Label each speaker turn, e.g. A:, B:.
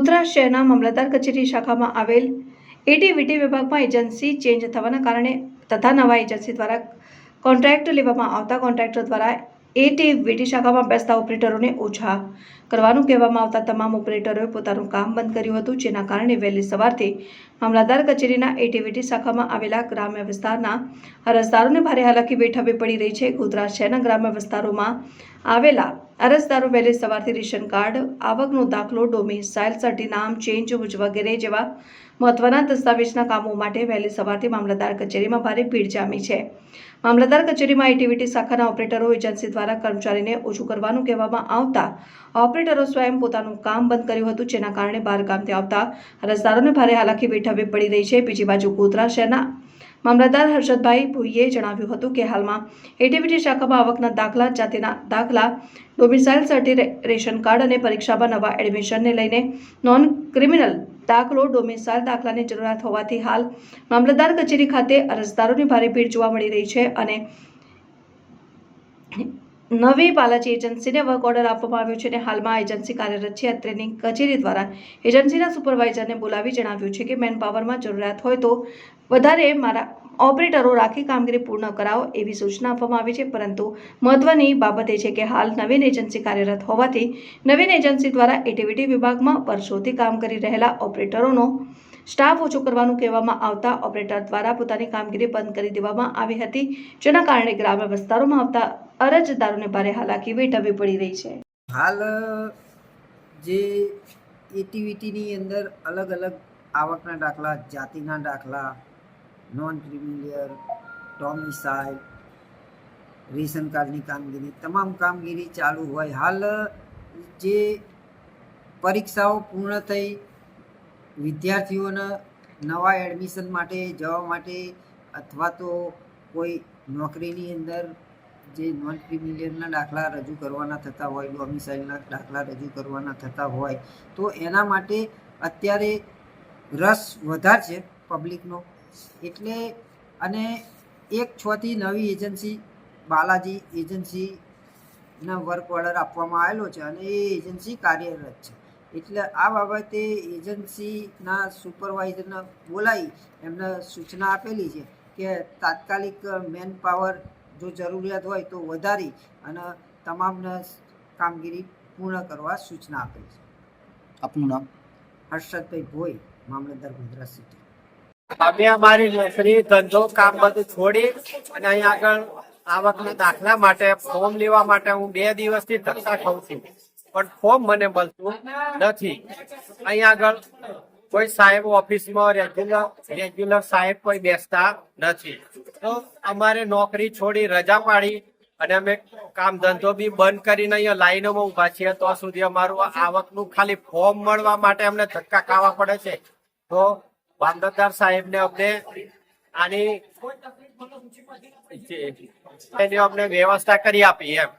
A: ગોધરા શહેરના મામલતદાર કચેરી શાખામાં આવેલ એટીવીટી વિભાગમાં એજન્સી ચેન્જ થવાના કારણે તથા નવા એજન્સી દ્વારા કોન્ટ્રાક્ટ લેવામાં આવતા કોન્ટ્રાક્ટર દ્વારા એટીવીટી શાખામાં બેસતા ઓપરેટરોને ઓછા કરવાનું કહેવામાં આવતા તમામ ઓપરેટરોએ પોતાનું કામ બંધ કર્યું હતું, જેના કારણે વહેલી સવારથી મામલતદાર કચેરીના એટીવીટી શાખામાં આવેલા ગ્રામ્ય વિસ્તારના અરજદારોને ભારે હાલાકી વેઠવી પડી રહી છે. ગોધરા શહેરના ગ્રામ્ય વિસ્તારોમાં આવેલા અરજદારો વહેલી સવારથી રેશન કાર્ડ, આવકનો દાખલો ડોમિસાઇલ સર્ટી નામ ચેન્જ વગેરે જેવા મહત્વના દસ્તાવેજના કામો માટે વહેલી સવારથી મામલતદાર કચેરીમાં ભારે ભીડ જામી છે. મામલતદાર કચેરીમાં એટીવીટી શાખાના ઓપરેટરો, એજન્સી દ્વારા કર્મચારીને ઓછું કરવાનું કહેવામાં આવતા ઓપરેટરો સ્વયં પોતાનું કામ બંધ કર્યું હતું, જેના કારણે બહાર ગામથી આવતા અરજદારોને ભારે હાલાકી વેઠવવી પડી રહી છે. બીજી બાજુ ગોધરા શહેરના મામલતદાર હર્ષદભાઈ ભુઈએ જણાવ્યું હતું કે હાલમાં એટીવીટી શાખામાં આવકના દાખલા જાતિના દાખલા ડોમિસાઇલ સર્ટી રેશન કાર્ડ અને પરીક્ષામાં નવા એડમિશનને લઈને નોન ક્રિમિનલ દાખલો ડોમિસાઇલ દાખલાની જરૂરિયાત હોવાથી હાલ મામલતદાર કચેરી ખાતે અરજદારોની ભારે ભીડ જોવા મળી રહી છે અને નવી બાલાજી એજન્સીને વર્ક ઓર્ડર આપવામાં આવ્યો છે અને હાલમાં એજન્સી કાર્યરત છે. અત્રેની કચેરી દ્વારા એજન્સીના સુપરવાઇઝરને બોલાવી જણાવ્યું છે કે મેન પાવરમાં જરૂરિયાત હોય તો વધારે મારા ઓપરેટરો રાખી કામગીરી પૂર્ણ કરાવો એવી સૂચના આપવામાં આવી છે. પરંતુ મહત્વની બાબત એ છે કે હાલ નવીન એજન્સી કાર્યરત હોવાથી નવીન એજન્સી દ્વારા એટીવીટી વિભાગમાં વર્ષોથી કામ કરી રહેલા ઓપરેટરોનો સ્ટાફ ઓછો કરવાનું કહેવામાં આવતા ઓપરેટર દ્વારા પોતાની કામગીરી બંધ કરી દેવામાં આવી હતી, જેના કારણે ગ્રામ્ય વિસ્તારોમાં આવતા અરજદારોને ભારે હાલાકી વેઠવવી પડી રહી છે.
B: હાલ, જે એટીવીટીની અંદર અલગ અલગ આવકના દાખલા, જાતિના દાખલા નોન ક્રિમિલિયર ટોમિસાઇલ રેશન કાર્ડની કામગીરી, તમામ કામગીરી ચાલુ હોય. હાલ, જે પરીક્ષાઓ પૂર્ણ થઈ વિદ્યાર્થીઓને નવા એડમિશન માટે જવા માટે અથવા તો કોઈ નોકરીની અંદર જે નોન ક્રિમિલિયરના દાખલા રજૂ કરવાના થતા હોય ડોમિસાઇલના દાખલા રજૂ કરવાના થતા હોય, તો એના માટે અત્યારે રસ વધારે છે પબ્લિકનો એટલે અને એક છથી નવી એજન્સી બાલાજી એજન્સીના વર્ક ઓર્ડર આપવામાં આવેલો છે અને એ એજન્સી કાર્યરત છે. એટલે આ બાબતે એજન્સીના સુપરવાઇઝરને બોલાવી એમને સૂચના આપેલી છે કે તાત્કાલિક મેન પાવર જો જરૂરિયાત હોય તો વધારી અને તમામને કામગીરી પૂર્ણ કરવા સૂચના આપેલી છે.
C: આપનું નામ?
B: હર્ષદભાઈ ભોઈ મામલતદાર ગુજરાત સિટી.
D: અમે અમારી નોકરી ધંધો કામ બધું છોડી અને અહીં આગળ આવકના દાખલા માટે ફોર્મ લેવા માટે હું બે દિવસથી ધક્કા ખાઉં છું. પણ ફોર્મ મને મળતું નથી. અહીંયા આગળ કોઈ સાહેબ ઓફિસમાં રેગ્યુલર રેગ્યુલર સાહેબ કોઈ બેસતા નથી. તો અમારે નોકરી છોડી રજા પાડી અને અમે કામ ધંધો બી બંધ કરીને અહીંયા લાઈનોમાં ઊભા છીએ. તો સુધી અમારું આવકનું ખાલી ફોર્મ મળવા માટે અમને ધક્કા ખાવા પડે છે. તો મામલતદાર સાહેબને અમને આની એની અમને વ્યવસ્થા કરી આપી એમ.